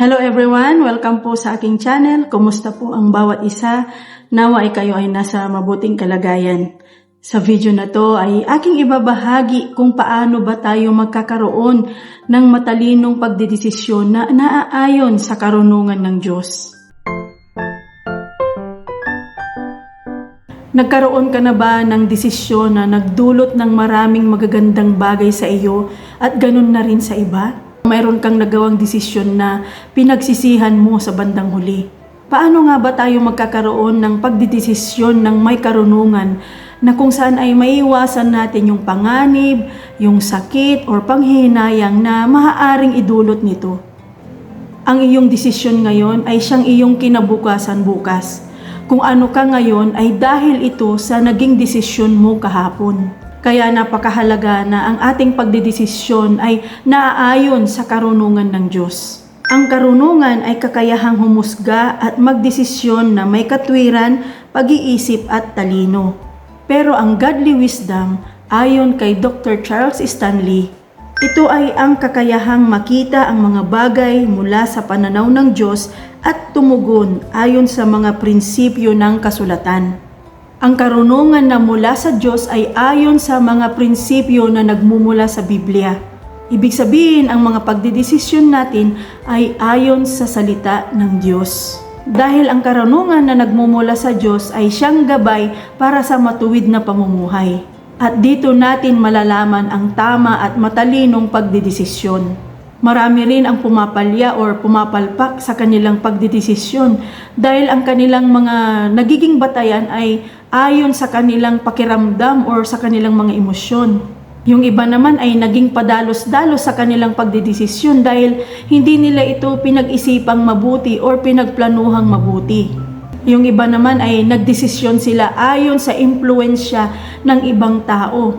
Hello everyone! Welcome po sa aking channel. Kumusta po ang bawat isa? Nawa ay kayo ay nasa mabuting kalagayan. Sa video na to ay aking ibabahagi kung paano ba tayo magkakaroon ng matalinong pagdidesisyon na naaayon sa karunungan ng Diyos. Nagkaroon ka na ba ng desisyon na nagdulot ng maraming magagandang bagay sa iyo at ganun na rin sa iba? Mayroon kang nagawang desisyon na pinagsisihan mo sa bandang huli. Paano nga ba tayo magkakaroon ng pagdidesisyon ng may karunungan na kung saan ay maiwasan natin yung panganib, yung sakit or panghihinayang na maaaring idulot nito? Ang iyong desisyon ngayon ay siyang iyong kinabukasan bukas. Kung ano ka ngayon ay dahil ito sa naging desisyon mo kahapon. Kaya napakahalaga na ang ating pagdidesisyon ay naaayon sa karunungan ng Diyos. Ang karunungan ay kakayahang humusga at magdesisyon na may katwiran, pag-iisip at talino. Pero ang godly wisdom, ayon kay Dr. Charles Stanley, ito ay ang kakayahang makita ang mga bagay mula sa pananaw ng Diyos at tumugon ayon sa mga prinsipyo ng kasulatan. Ang karunungan na mula sa Diyos ay ayon sa mga prinsipyo na nagmumula sa Biblia. Ibig sabihin, ang mga pagdidesisyon natin ay ayon sa salita ng Diyos. Dahil ang karunungan na nagmumula sa Diyos ay siyang gabay para sa matuwid na pamumuhay. At dito natin malalaman ang tama at matalinong pagdidesisyon. Marami rin ang pumapalya or pumapalpak sa kanilang pagdidesisyon dahil ang kanilang mga nagiging batayan ay ayon sa kanilang pakiramdam or sa kanilang mga emosyon. Yung iba naman ay naging padalos-dalos sa kanilang pagdidesisyon dahil hindi nila ito pinag-isipang mabuti or pinagplanuhang mabuti. Yung iba naman ay nagdesisyon sila ayon sa impluensya ng ibang tao.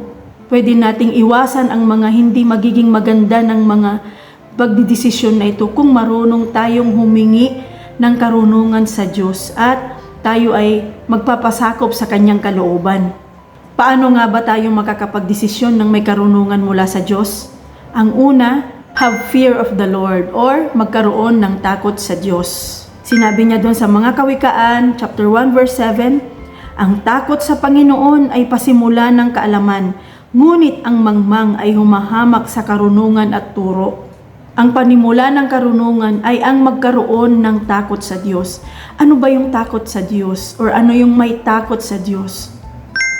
Pwede nating iwasan ang mga hindi magiging maganda ng mga pagdidesisyon na ito kung marunong tayong humingi ng karunungan sa Diyos at tayo ay magpapasakop sa kanyang kalooban. Paano nga ba tayo makakapagdesisyon ng may karunungan mula sa Diyos? Ang una, have fear of the Lord or magkaroon ng takot sa Diyos. Sinabi niya doon sa mga kawikaan, chapter 1 verse 7, ang takot sa Panginoon ay pasimula ng kaalaman, ngunit ang mangmang ay humahamak sa karunungan at turo. Ang panimula ng karunungan ay ang magkaroon ng takot sa Diyos. Ano ba yung takot sa Diyos? Or ano yung may takot sa Diyos?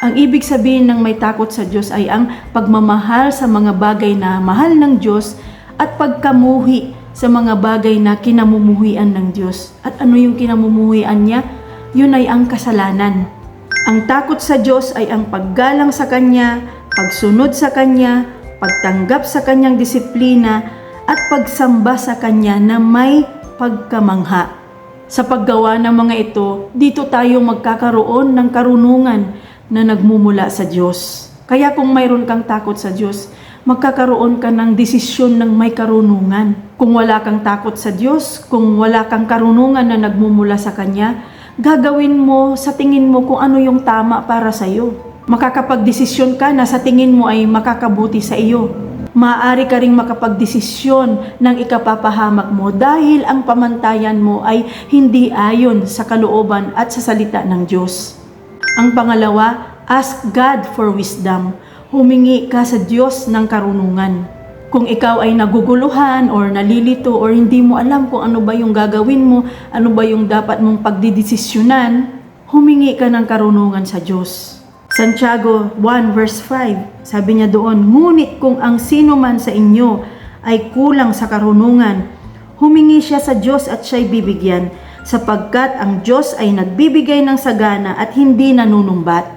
Ang ibig sabihin ng may takot sa Diyos ay ang pagmamahal sa mga bagay na mahal ng Diyos at pagkamuhi sa mga bagay na kinamumuhian ng Diyos. At ano yung kinamumuhian niya? Yun ay ang kasalanan. Ang takot sa Diyos ay ang paggalang sa Kanya, pagsunod sa Kanya, pagtanggap sa Kanyang disiplina, at pagsamba sa Kanya na may pagkamangha. Sa paggawa ng mga ito, dito tayo magkakaroon ng karunungan na nagmumula sa Diyos. Kaya kung mayroon kang takot sa Diyos, magkakaroon ka ng desisyon ng may karunungan. Kung wala kang takot sa Diyos, kung wala kang karunungan na nagmumula sa Kanya, gagawin mo sa tingin mo kung ano yung tama para sa iyo. Makakapagdesisyon ka na sa tingin mo ay makakabuti sa iyo. Maaari ka ring makapagdesisyon ng ikapapahamak mo dahil ang pamantayan mo ay hindi ayon sa kalooban at sa salita ng Diyos. Ang pangalawa, ask God for wisdom. Humingi ka sa Diyos ng karunungan. Kung ikaw ay naguguluhan or nalilito or hindi mo alam kung ano ba yung gagawin mo, ano ba yung dapat mong pagdidesisyonan, humingi ka ng karunungan sa Diyos. Santiago 1 verse 5, sabi niya doon, Ngunit kung ang sino man sa inyo ay kulang sa karunungan, humingi siya sa Diyos at siya'y bibigyan, sapagkat ang Diyos ay nagbibigay ng sagana at hindi nanunumbat.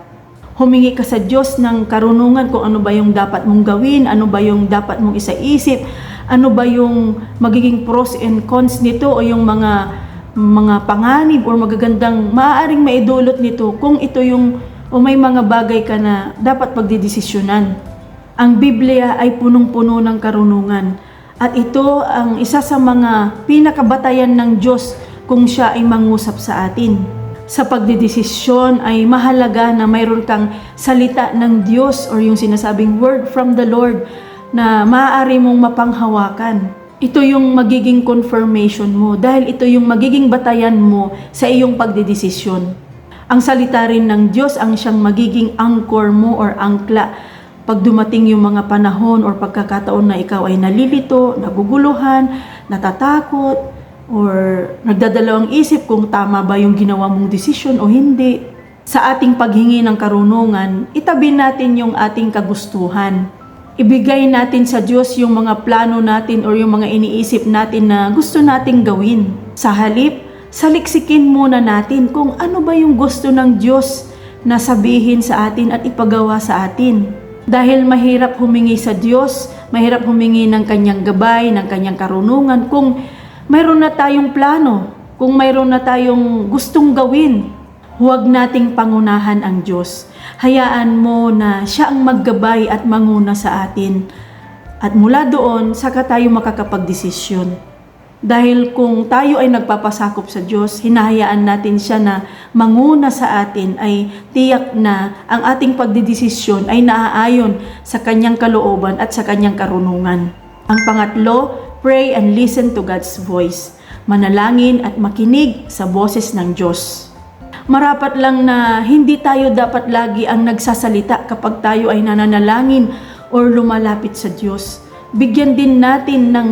Humingi ka sa Diyos ng karunungan kung ano ba yung dapat mong gawin, ano ba yung dapat mong isaisip, ano ba yung magiging pros and cons nito o yung mga mga panganib or magagandang maaaring maidulot nito kung ito yung o may mga bagay ka na dapat pagdidesisyonan. Ang Biblia ay punong-puno ng karunungan at ito ang isa sa mga pinakabatayan ng Diyos kung siya ay mangusap sa atin sa pagdidesisyon ay mahalaga na mayroon kang salita ng Diyos or yung sinasabing word from the Lord na maaari mong mapanghawakan. Ito yung magiging confirmation mo dahil ito yung magiging batayan mo sa iyong pagdedesisyon. Ang salita rin ng Diyos ang siyang magiging anchor mo or angkla pag dumating yung mga panahon or pagkakataon na ikaw ay nalilito, naguguluhan, natatakot, or nagdadalawang isip kung tama ba yung ginawa mong desisyon o hindi. Sa ating paghingi ng karunungan, itabi natin yung ating kagustuhan. Ibigay natin sa Diyos yung mga plano natin or yung mga iniisip natin na gusto nating gawin. Sa halip, saliksikin muna natin kung ano ba yung gusto ng Diyos na sabihin sa atin at ipagawa sa atin. Dahil mahirap humingi sa Diyos, mahirap humingi ng kanyang gabay, ng kanyang karunungan kung mayroon na tayong plano, kung mayroon na tayong gustong gawin. Huwag nating pangunahan ang Diyos. Hayaan mo na siya ang maggabay at manguna sa atin. At mula doon, saka tayo makakapagdesisyon. Dahil kung tayo ay nagpapasakop sa Diyos, hinahayaan natin siya na manguna sa atin ay tiyak na ang ating pagdidesisyon ay naaayon sa kanyang kalooban at sa kanyang karunungan. Ang pangatlo, pray and listen to God's voice. Manalangin at makinig sa boses ng Diyos. Marapat lang na hindi tayo dapat lagi ang nagsasalita kapag tayo ay nananalangin or lumalapit sa Diyos. Bigyan din natin ng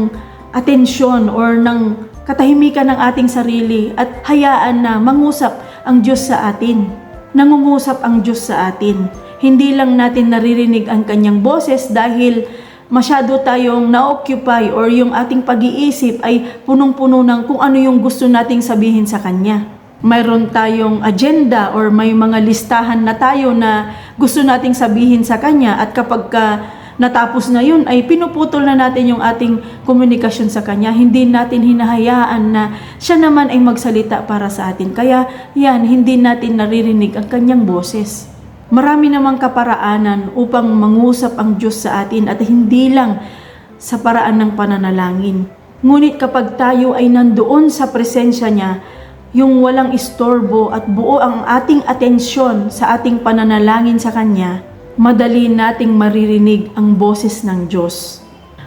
atensyon or ng katahimikan ng ating sarili at hayaan na mangusap ang Diyos sa atin. Nangungusap ang Diyos sa atin. Hindi lang natin naririnig ang kanyang boses dahil masyado tayong na-occupy or yung ating pag-iisip ay punong-puno ng kung ano yung gusto nating sabihin sa Kanya. Mayroon tayong agenda or may mga listahan na tayo na gusto nating sabihin sa Kanya at kapag ka natapos na yun ay pinuputol na natin yung ating komunikasyon sa Kanya. Hindi natin hinahayaan na siya naman ay magsalita para sa atin. Kaya yan, hindi natin naririnig ang Kanyang boses. Marami namang kaparaanan upang mangusap ang Diyos sa atin at hindi lang sa paraan ng pananalangin. Ngunit kapag tayo ay nandoon sa presensya niya, yung walang istorbo at buo ang ating atensyon sa ating pananalangin sa Kanya, madali nating maririnig ang boses ng Diyos.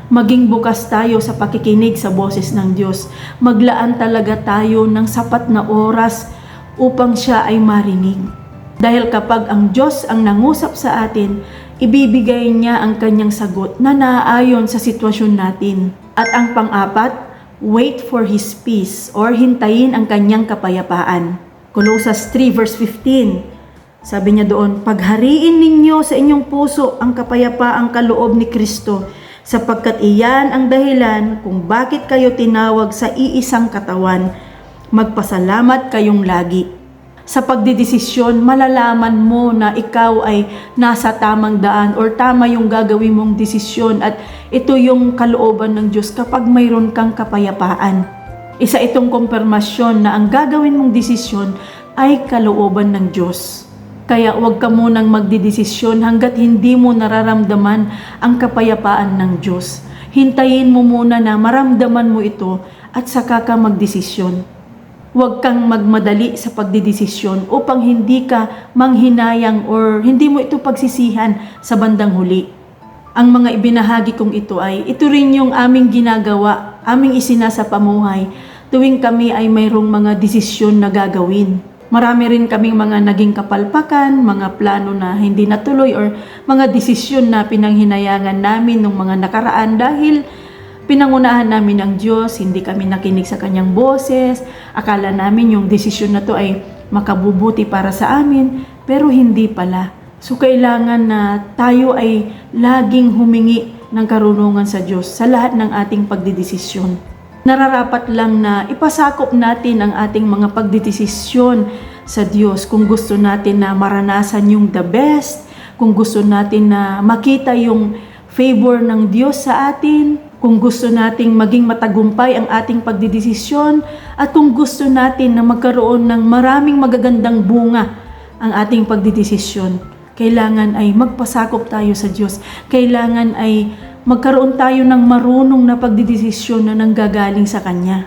Maging bukas tayo sa pakikinig sa boses ng Diyos. Maglaan talaga tayo ng sapat na oras upang siya ay marinig. Dahil kapag ang Diyos ang nangusap sa atin, ibibigay niya ang kanyang sagot na naaayon sa sitwasyon natin. At ang pang-apat, wait for His peace or hintayin ang kanyang kapayapaan. Colossus 3 verse 15 sabi niya doon, paghariin ninyo sa inyong puso ang kapayapaang kaloob ni Kristo sapagkat iyan ang dahilan kung bakit kayo tinawag sa iisang katawan. Magpasalamat kayong lagi. Sa pagdidesisyon, malalaman mo na ikaw ay nasa tamang daan or tama yung gagawin mong desisyon at ito yung kalooban ng Diyos kapag mayroon kang kapayapaan. Isa itong kumpirmasyon na ang gagawin mong desisyon ay kalooban ng Diyos. Kaya huwag ka munang magdidesisyon hanggat hindi mo nararamdaman ang kapayapaan ng Diyos. Hintayin mo muna na maramdaman mo ito at saka ka magdesisyon. Huwag kang magmadali sa pagdidesisyon upang hindi ka manghinayang or hindi mo ito pagsisihan sa bandang huli. Ang mga ibinahagi kong ito ay ito rin yung aming ginagawa, aming isinasa pamuhay tuwing kami ay mayroong mga desisyon na gagawin. Marami rin kaming mga naging kapalpakan, mga plano na hindi natuloy or mga desisyon na pinanghinayangan namin nung mga nakaraan dahil pinangunahan namin ang Diyos, hindi kami nakinig sa kanyang boses, akala namin yung desisyon na to ay makabubuti para sa amin, pero hindi pala. So kailangan na tayo ay laging humingi ng karunungan sa Diyos sa lahat ng ating pagdidesisyon. Nararapat lang na ipasakop natin ang ating mga pagdidesisyon sa Diyos kung gusto natin na maranasan yung the best, kung gusto natin na makita yung favor ng Diyos sa atin, kung gusto nating maging matagumpay ang ating pagdidesisyon, at kung gusto natin na magkaroon ng maraming magagandang bunga ang ating pagdidesisyon, kailangan ay magpasakop tayo sa Diyos. Kailangan ay magkaroon tayo ng marunong na pagdidesisyon na nanggagaling sa Kanya.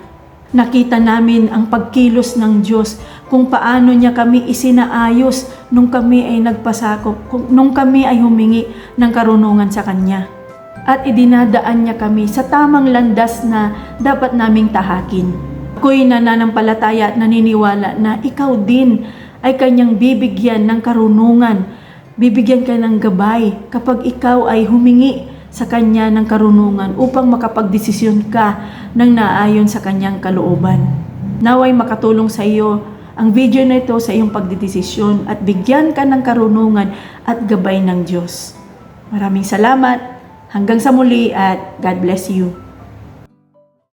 Nakita namin ang pagkilos ng Diyos kung paano niya kami isinaayos nung kami ay nagpasakop, nung kami ay humingi ng karunungan sa Kanya. at idinadaan niya kami sa tamang landas na dapat naming tahakin. Ako'y nananampalataya at naniniwala na ikaw din ay kanyang bibigyan ng karunungan, bibigyan ka ng gabay kapag ikaw ay humingi sa kanya ng karunungan upang makapagdesisyon ka ng naayon sa kanyang kalooban. Naway makatulong sa iyo ang video na ito sa iyong pagdidesisyon at bigyan ka ng karunungan at gabay ng Diyos. Maraming salamat. Hanggang sa muli at God bless you.